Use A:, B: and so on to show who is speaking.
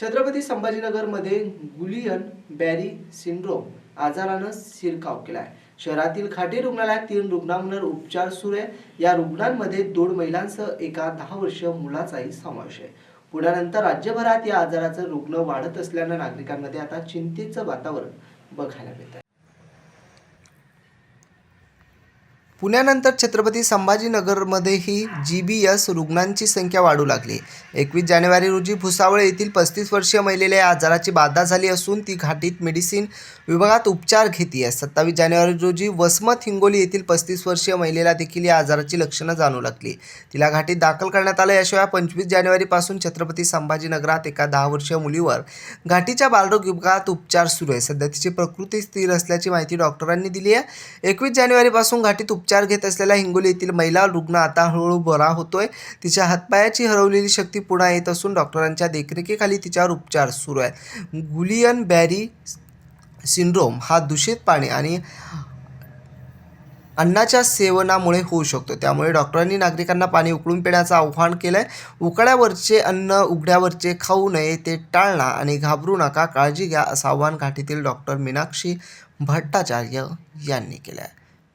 A: छत्रपती संभाजीनगरमध्ये Guillain Barre syndrome आजारानं शिरकाव केला आहे शहरातील खाटी रुग्णालयात तीन रुग्णांवर उपचार सुरू आहे. या रुग्णांमध्ये दोन महिलांसह एका दहा वर्षीय मुलाचाही समावेश आहे. पुण्यानंतर राज्यभरात या आजाराचं रुग्ण वाढत असल्यानं नागरिकांमध्ये आता चिंतेचं वातावरण बघायला मिळत आहे पुण्यानंतर छत्रपती संभाजीनगरमध्येही जी बी एस रुग्णांची संख्या वाढू लागली. एकवीस जानेवारी रोजी भुसावळ येथील पस्तीस वर्षीय महिलेला या आजाराची बाधा झाली असून ती घाटीत मेडिसिन विभागात उपचार घेते आहे. सत्तावीस जानेवारी रोजी वसमत हिंगोली येथील पस्तीस वर्षीय महिलेला देखील या आजाराची लक्षणं जाणू लागली. तिला घाटीत दाखल करण्यात आलं. याशिवाय पंचवीस जानेवारीपासून छत्रपती संभाजीनगरात एका दहा वर्षीय मुलीवर घाटीच्या बालरोग विभागात उपचार सुरू आहे. सध्या तिची प्रकृती स्थिर असल्याची माहिती डॉक्टरांनी दिली आहे. एकवीस जानेवारीपासून घाटीत उपचार उपचार घेत असलेल्या हिंगोली येथील महिला रुग्ण आता हळूहळू बरा होतोय. तिच्या हातपायाची हरवलेली शक्ती पुन्हा येत असून डॉक्टरांच्या देखरेखीखाली तिच्यावर उपचार सुरू आहे गुलियन बॅरी सिंड्रोम हा दूषित पाणी आणि अन्नाच्या सेवनामुळे होऊ शकतो. त्यामुळे डॉक्टरांनी नागरिकांना पाणी उकळून पिण्याचं आव्हान केलं आहे उकळ्यावरचे अन्न उघड्यावरचे खाऊ नये ते टाळणा आणि घाबरू नका. काळजी घ्या असं आव्हान घाटीतील डॉक्टर मीनाक्षी भट्टाचार्य यांनी केलं आहे